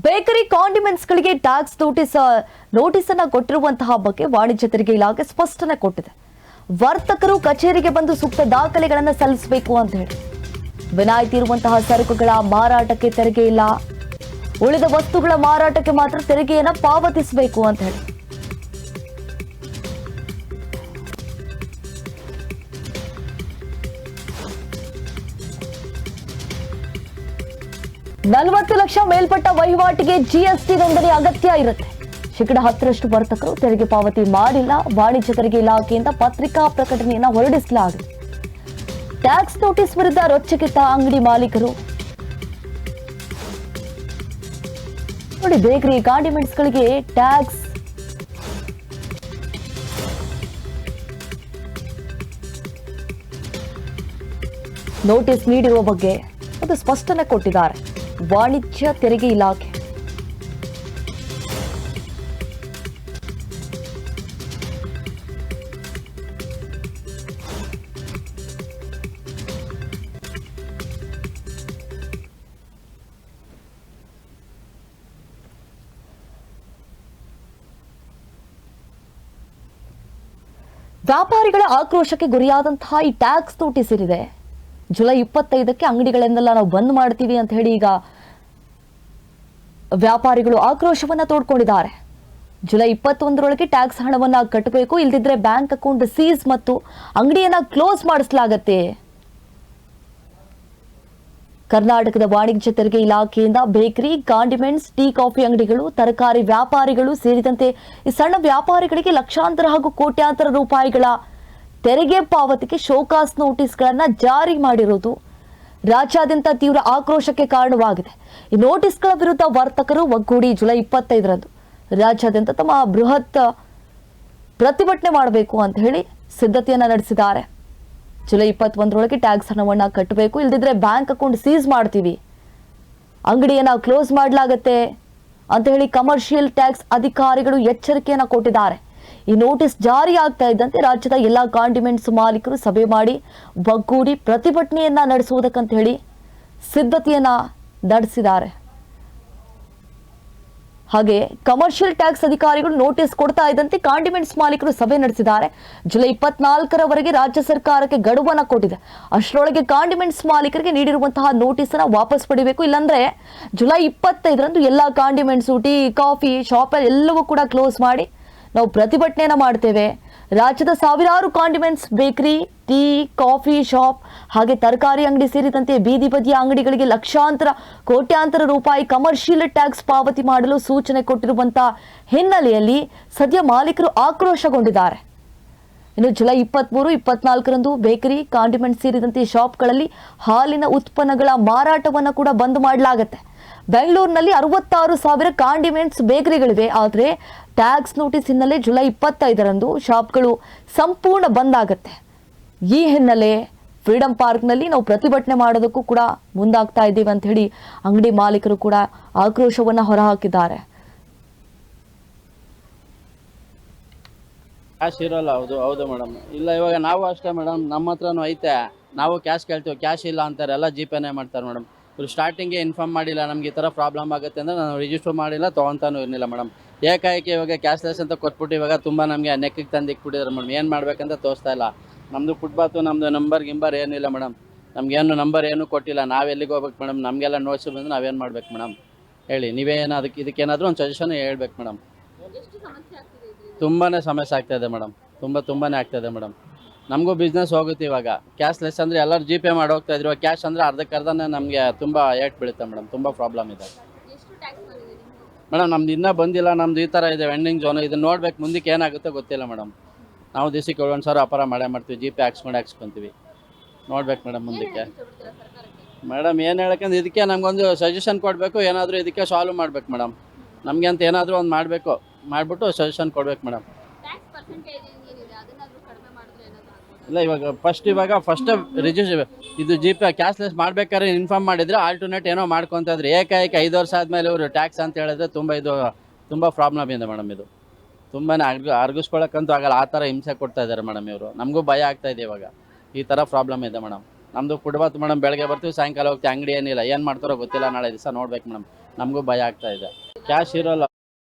Bakery ಕಾಂಡಿಮೆಂಟ್ಸ್ಗಳಿಗೆ tax notice notice ಅನ್ನ ಕೊಟ್ಟಿರುವಂತಹ ಬಗ್ಗೆ ವಾಣಿಜ್ಯ ತೆರಿಗೆ ಇಲಾಖೆ ಸ್ಪಷ್ಟನೆ ಕೊಟ್ಟಿದೆ. ವರ್ತಕರು ಕಚೇರಿಗೆ ಬಂದು ಸೂಕ್ತ ದಾಖಲೆಗಳನ್ನು ಸಲ್ಲಿಸಬೇಕು ಅಂತ ಹೇಳಿ. ವಿನಾಯಿತಿ ಇರುವಂತಹ ಸರಕುಗಳ ಮಾರಾಟಕ್ಕೆ ತೆರಿಗೆ ಇಲ್ಲ. ಉಳಿದ ವಸ್ತುಗಳ ಮಾರಾಟಕ್ಕೆ ಮಾತ್ರ ತೆರಿಗೆಯನ್ನ ಪಾವತಿಸಬೇಕು ಅಂತ ಹೇಳಿ. ನಲವತ್ತು ಲಕ್ಷ ಮೇಲ್ಪಟ್ಟ ವಹಿವಾಟಿಗೆ ಜಿಎಸ್ಟಿ ನೋಂದಣಿ ಅಗತ್ಯ ಇರುತ್ತೆ. ಶೇಕಡ ಹತ್ತರಷ್ಟು ವರ್ತಕರು ತೆರಿಗೆ ಪಾವತಿ ಮಾಡಿಲ್ಲ. ವಾಣಿಜ್ಯ ತೆರಿಗೆ ಇಲಾಖೆಯಿಂದ ಪತ್ರಿಕಾ ಪ್ರಕಟಣೆಯನ್ನ ಹೊರಡಿಸಲಾಗಿದೆ. ಟ್ಯಾಕ್ಸ್ ನೋಟಿಸ್ ವಿರುದ್ಧ ರೊಚ್ಚಕಿತ್ತ ಅಂಗಡಿ ಮಾಲೀಕರು. ನೋಡಿ ಬೇಕರಿ ಗಾಂಡಿಮೆಂಟ್ಸ್ಗಳಿಗೆ ಟ್ಯಾಕ್ಸ್. ನೋಟಿಸ್ ನೀಡಿರುವ ಬಗ್ಗೆ ಅದು ಸ್ಪಷ್ಟನೆ ಕೊಟ್ಟಿದ್ದಾರೆ. ವಾಣಿಜ್ಯ ತೆರಿಗೆ ಇಲಾಖೆ. ವ್ಯಾಪಾರಿಗಳ ಆಕ್ರೋಶಕ್ಕೆ ಗುರಿಯಾದಂತಹ ಈ ಟ್ಯಾಕ್ಸ್ ನೋಟಿಸ್ ಏನಿದೆ ಜುಲೈ ಇಪ್ಪತ್ತೈದಕ್ಕೆ ಅಂಗಡಿಗಳನ್ನೆಲ್ಲ ನಾವು ಬಂದ್ ಮಾಡ್ತೀವಿ ಅಂತ ಹೇಳಿ ಈಗ ವ್ಯಾಪಾರಿಗಳು ಆಕ್ರೋಶವನ್ನ ತೋಡ್ಕೊಂಡಿದ್ದಾರೆ. ಜುಲೈ ಇಪ್ಪತ್ತೊಂದರೊಳಗೆ ಟ್ಯಾಕ್ಸ್ ಹಣವನ್ನ ಕಟ್ಟಬೇಕು ಇಲ್ದಿದ್ರೆ ಬ್ಯಾಂಕ್ ಅಕೌಂಟ್ ಸೀಸ್ ಮತ್ತು ಅಂಗಡಿಯನ್ನ ಕ್ಲೋಸ್ ಮಾಡಿಸಲಾಗತ್ತೆ. ಕರ್ನಾಟಕದ ವಾಣಿಜ್ಯ ತೆರಿಗೆ ಇಲಾಖೆಯಿಂದ ಬೇಕರಿ, ಕಾಂಡಿಮೆಂಟ್ಸ್, ಟೀ, ಕಾಫಿ ಅಂಗಡಿಗಳು, ತರಕಾರಿ ವ್ಯಾಪಾರಿಗಳು ಸೇರಿದಂತೆ ಈ ಸಣ್ಣ ವ್ಯಾಪಾರಿಗಳಿಗೆ ಲಕ್ಷಾಂತರ ಹಾಗೂ ಕೋಟ್ಯಾಂತರ ರೂಪಾಯಿಗಳ ತೆರಿಗೆ ಪಾವತಿಗೆ ಶೋಕಾಸ್ ನೋಟಿಸ್ಗಳನ್ನು ಜಾರಿ ಮಾಡಿರೋದು ರಾಜ್ಯಾದ್ಯಂತ ತೀವ್ರ ಆಕ್ರೋಶಕ್ಕೆ ಕಾರಣವಾಗಿದೆ. ಈ ನೋಟಿಸ್ಗಳ ವಿರುದ್ಧ ವರ್ತಕರು ಒಗ್ಗೂಡಿ ಜುಲೈ ಇಪ್ಪತ್ತೈದರಂದು ರಾಜ್ಯಾದ್ಯಂತ ತಮ್ಮ ಬೃಹತ್ ಪ್ರತಿಭಟನೆ ಮಾಡಬೇಕು ಅಂತ ಹೇಳಿ ಸಿದ್ಧತೆಯನ್ನು ನಡೆಸಿದ್ದಾರೆ. ಜುಲೈ ಇಪ್ಪತ್ತೊಂದರೊಳಗೆ ಟ್ಯಾಕ್ಸ್ ಹಣವನ್ನು ಕಟ್ಟಬೇಕು, ಇಲ್ದಿದ್ರೆ ಬ್ಯಾಂಕ್ ಅಕೌಂಟ್ ಸೀಸ್ ಮಾಡ್ತೀವಿ. ಅಂಗಡಿಯನ್ನು ಕ್ಲೋಸ್ ಮಾಡಲಾಗತ್ತೆ ಅಂತ ಹೇಳಿ ಕಮರ್ಷಿಯಲ್ ಟ್ಯಾಕ್ಸ್ ಅಧಿಕಾರಿಗಳು ಎಚ್ಚರಿಕೆಯನ್ನು ಕೊಟ್ಟಿದ್ದಾರೆ. ಈ ನೋಟಿಸ್ ಜಾರಿ ಆಗ್ತಾ ಇದ್ದಂತೆ ರಾಜ್ಯದ ಎಲ್ಲಾ ಕಾಂಡಿಮೆಂಟ್ಸ್ ಮಾಲೀಕರು ಸಭೆ ಮಾಡಿ ಒಗ್ಗೂಡಿ ಪ್ರತಿಭಟನೆಯನ್ನ ನಡೆಸುವುದಕ್ಕಂತ ಹೇಳಿ ಸಿದ್ಧತೆಯನ್ನ ನಡೆಸಿದ್ದಾರೆ. ಹಾಗೆ ಕಮರ್ಷಿಯಲ್ ಟ್ಯಾಕ್ಸ್ ಅಧಿಕಾರಿಗಳು ನೋಟಿಸ್ ಕೊಡ್ತಾ ಇದ್ದಂತೆ ಕಾಂಡಿಮೆಂಟ್ಸ್ ಮಾಲೀಕರು ಸಭೆ ನಡೆಸಿದ್ದಾರೆ. ಜುಲೈ ಇಪ್ಪತ್ನಾಲ್ಕರವರೆಗೆ ರಾಜ್ಯ ಸರ್ಕಾರಕ್ಕೆ ಗಡುವನ್ನ ಕೊಟ್ಟಿದೆ. ಅಷ್ಟರೊಳಗೆ ಕಾಂಡಿಮೆಂಟ್ಸ್ ಮಾಲೀಕರಿಗೆ ನೀಡಿರುವಂತಹ ನೋಟಿಸ್ ಅನ್ನ ವಾಪಸ್ ಪಡಿಬೇಕು. ಇಲ್ಲಾಂದ್ರೆ ಜುಲೈ ಇಪ್ಪತ್ತೈದರಂದು ಎಲ್ಲಾ ಕಾಂಡಿಮೆಂಟ್ಸು ಟೀ ಕಾಫಿ ಶಾಪ್ ಎಲ್ಲವೂ ಕೂಡ ಕ್ಲೋಸ್ ಮಾಡಿ ನಾವು ಪ್ರತಿಭಟನೆಯನ್ನು ಮಾಡ್ತೇವೆ. ರಾಜ್ಯದ ಸಾವಿರಾರು condiments bakery tea coffee shop ಹಾಗೆ ತರಕಾರಿ ಅಂಗಡಿ ಸೇರಿದಂತೆ ಬೀದಿ ಬದಿಯ ಅಂಗಡಿಗಳಿಗೆ ಲಕ್ಷಾಂತರ, ಕೋಟ್ಯಾಂತರ ರೂಪಾಯಿ ಕಮರ್ಷಿಯಲ್ ಟ್ಯಾಕ್ಸ್ ಪಾವತಿ ಮಾಡಲು ಸೂಚನೆ ಕೊಟ್ಟಿರುವಂತಹ ಹಿನ್ನೆಲೆಯಲ್ಲಿ ಸದ್ಯ ಮಾಲೀಕರು ಆಕ್ರೋಶಗೊಂಡಿದ್ದಾರೆ. ಇನ್ನು ಜುಲೈ ಇಪ್ಪತ್ತ್ಮೂರು ಇಪ್ಪತ್ನಾಲ್ಕರಂದು ಬೇಕರಿ ಕಾಂಡಿಮೆಂಟ್ ಸೇರಿದಂತೆ ಶಾಪ್ಗಳಲ್ಲಿ ಹಾಲಿನ ಉತ್ಪನ್ನಗಳ ಮಾರಾಟವನ್ನು ಕೂಡ ಬಂದ್ ಮಾಡಲಾಗುತ್ತೆ. ಬೆಂಗಳೂರಿನಲ್ಲಿ ಅರವತ್ತಾರು ಸಾವಿರ ಕಾಂಡಿಮೆಂಟ್ಸ್ ಬೇಕರಿಗಳಿವೆ ಆದರೆ ಟ್ಯಾಕ್ಸ್ ನೋಟಿಸ್ ಹಿನ್ನೆಲೆ ಜುಲೈ ಇಪ್ಪತ್ತೈದರಂದು ಶಾಪ್ಗಳು ಸಂಪೂರ್ಣ ಬಂದ್ ಆಗುತ್ತೆ. ಈ ಹಿನ್ನೆಲೆ ಫ್ರೀಡಂ ಪಾರ್ಕ್ನಲ್ಲಿ ನಾವು ಪ್ರತಿಭಟನೆ ಮಾಡೋದಕ್ಕೂ ಕೂಡ ಮುಂದಾಗ್ತಾ ಇದ್ದೀವಿ ಅಂತ ಹೇಳಿ ಅಂಗಡಿ ಮಾಲೀಕರು ಕೂಡ ಆಕ್ರೋಶವನ್ನು ಹೊರಹಾಕಿದ್ದಾರೆ. ಕ್ಯಾಶ್ ಇರೋಲ್ಲ, ಹೌದು ಹೌದು ಮೇಡಮ್ ಇಲ್ಲ, ಇವಾಗ ನಾವು ಅಷ್ಟೇ ಮೇಡಮ್ ನಮ್ಮ ಹತ್ರನೂ ಐತೆ. ನಾವು ಕ್ಯಾಶ್ ಕೇಳ್ತೀವಿ ಕ್ಯಾಶ್ ಇಲ್ಲ ಅಂತಾರೆ, ಎಲ್ಲ ಜಿಪೇನೇ ಮಾಡ್ತಾರೆ ಮೇಡಮ್ ಇವ್ರು ಸ್ಟಾರ್ಟಿಂಗೆ ಇನ್ಫಾರ್ಮ್ ಮಾಡಿಲ್ಲ ನಮ್ಗೆ ಈ ಥರ ಪ್ರಾಬ್ಲಮ್ ಆಗುತ್ತೆ ಅಂದರೆ ನಾನು ರಿಜಿಸ್ಟರ್ ಮಾಡಿಲ್ಲ ತೊಗೊತಾನೂ ಇರಲಿಲ್ಲ ಮೇಡಮ್ ಏಕಾಏಕಿ ಇವಾಗ ಕ್ಯಾಶ್ಲೆಸ್ ಅಂತ ಕೊಟ್ಬಿಟ್ಟು ಇವಾಗ ತುಂಬ ನಮಗೆ ನೆಕ್ಕಿಗೆ ತಂದು ಇಕ್ಬಿಟ್ಟಿದ್ದಾರೆ ಮೇಡಮ್ ಏನು ಮಾಡಬೇಕಂತ ತೋರಿಸ್ತಾ ಇಲ್ಲ. ನಮ್ಮದು ಫುಟ್ಪಾತು ನಮ್ಮದು ನಂಬರ್ ಗಿಂಬರ್ ಏನಿಲ್ಲ ಮೇಡಮ್ ನಮಗೇನು ನಂಬರ್ ಏನೂ ಕೊಟ್ಟಿಲ್ಲ. ನಾವು ಎಲ್ಲಿಗೆ ಹೋಗ್ಬೇಕು ಮೇಡಮ್ ನಮಗೆಲ್ಲ ನೋಟ್ಸ್ ಬಂದು ನಾವೇನು ಮಾಡ್ಬೇಕು ಮೇಡಮ್ ಹೇಳಿ ನೀವೇನು ಅದಕ್ಕೆ ಇದಕ್ಕೇನಾದರೂ ಒಂದು ಸಜೆಷನ್ ಹೇಳ್ಬೇಕು ಮೇಡಮ್ ತುಂಬಾ ಸಮಸ್ಯೆ ಆಗ್ತಾಯಿದೆ ಇದೆ ಮೇಡಮ್ ತುಂಬ ತುಂಬಾ ಆಗ್ತಾಯಿದೆ ಇದೆ ಮೇಡಮ್ ನಮಗೂ ಬಿಸ್ನೆಸ್ ಹೋಗುತ್ತೆ ಇವಾಗ. ಕ್ಯಾಶ್ಲೆಸ್ ಅಂದರೆ ಎಲ್ಲರೂ ಜಿ ಪೇ ಮಾಡಿ ಹೋಗ್ತಾ ಇದ್ರು. ಕ್ಯಾಶ್ ಅಂದರೆ ಅರ್ಧಕ್ಕರ್ಧನೇ ನಮಗೆ ತುಂಬ ಏಟ್ ಬೀಳುತ್ತೆ ಮೇಡಮ್ ತುಂಬ ಪ್ರಾಬ್ಲಮ್ ಇದೆ. ಮೇಡಮ್ ನಮ್ದು? ಇನ್ನೂ ಬಂದಿಲ್ಲ. ನಮ್ದು ಈ ಥರ ಇದೆ. ವೆಂಡಿಂಗ್ ಝೋನು ಇದನ್ನ ನೋಡ್ಬೇಕು. ಮುಂದಕ್ಕೆ ಏನಾಗುತ್ತೋ ಗೊತ್ತಿಲ್ಲ ಮೇಡಮ್ ನಾವು ದಿವಸಕ್ಕೆ ಏಳು ಸಾವಿರ ಅಪಾರ ಮಾಡೇ ಮಾಡ್ತೀವಿ. ಜಿ ಪೇ ಹಾಕ್ಸ್ಕೊಂಡು ಹಾಕ್ಸ್ಕೊತೀವಿ ನೋಡ್ಬೇಕು ಮೇಡಮ್ ಮುಂದಕ್ಕೆ. ಮೇಡಮ್ ಏನು ಹೇಳಕ್ಕಂದ್ರೆ ಇದಕ್ಕೆ ನಮಗೊಂದು ಸಜೆಷನ್ ಕೊಡಬೇಕು. ಏನಾದರೂ ಇದಕ್ಕೆ ಸಾಲ್ವ್ ಮಾಡ್ಬೇಕು ಮೇಡಮ್ ನಮಗೆ ಅಂತ ಏನಾದರೂ ಒಂದು ಮಾಡಬೇಕು. ಮಾಡಿಬಿಟ್ಟು ಸಜೆಷನ್ ಕೊಡ್ಬೇಕು ಮೇಡಮ್ ಟ್ಯಾಕ್ಸ್ ಪರ್ಸೆಂಟೇಜ್ ಏನಿದೆ ಅದನ್ನಾದ್ರೂ ಕಡಿಮೆ ಮಾಡಿದ್ರೆ ಏನಾದ್ರು ಆಗ್ಬೋದಾ? ಇಲ್ಲ, ಇವಾಗ ಫಸ್ಟ್ ಇವಾಗ ಫಸ್ಟ್ ರಿಜಿಸ್ಟರ್ ಇದು ಜಿ ಪೇ ಕ್ಯಾಶ್ಲೆಸ್ ಮಾಡ್ಬೇಕಾದ್ರೆ ಇನ್ಫಾರ್ಮ್ ಮಾಡಿದ್ರೆ ಆಲ್ಟರ್ನೇಟ್ ಏನೋ ಮಾಡ್ಕೊತ ಇದ್ರೆ ಏಕಾಏಕ ಐದು ವರ್ಷ ಆದಮೇಲೆ ಇವರು ಟ್ಯಾಕ್ಸ್ ಅಂತ ಹೇಳಿದ್ರೆ ತುಂಬ ಇದು, ತುಂಬ ಪ್ರಾಬ್ಲಮ್ ಇದೆ ಮೇಡಮ್ ಇದು. ತುಂಬಾ ಅರ್ಗ ಅರ್ಗಿಸ್ಕೊಳಕ್ಕಂತೂ ಆಗಲ್ಲ. ಆ ಥರ ಹಿಂಸೆ ಕೊಡ್ತಾ ಇದ್ದಾರೆ ಮೇಡಮ್ ಇವರು. ನಮಗೂ ಭಯ ಆಗ್ತಾ ಇದೆ ಇವಾಗ. ಈ ಥರ ಪ್ರಾಬ್ಲಮ್ ಇದೆ ಮೇಡಮ್ ನಮ್ಮದು ಫುಟ್ಬಾತ್ ಮೇಡಮ್ ಬೆಳಗ್ಗೆ ಬರ್ತೀವಿ, ಸಾಯಂಕಾಲ ಹೋಗ್ತೀವಿ, ಅಂಗಡಿ ಏನಿಲ್ಲ. ಏನು ಮಾಡ್ತಾರೋ ಗೊತ್ತಿಲ್ಲ. ನಾಳೆ ದಿವಸ ನೋಡ್ಬೇಕು ಮೇಡಮ್ ನಮಗೂ ಭಯ ಆಗ್ತಾ ಇದೆ. ಕ್ಯಾಶ್ ಇರೋಲ್ಲ.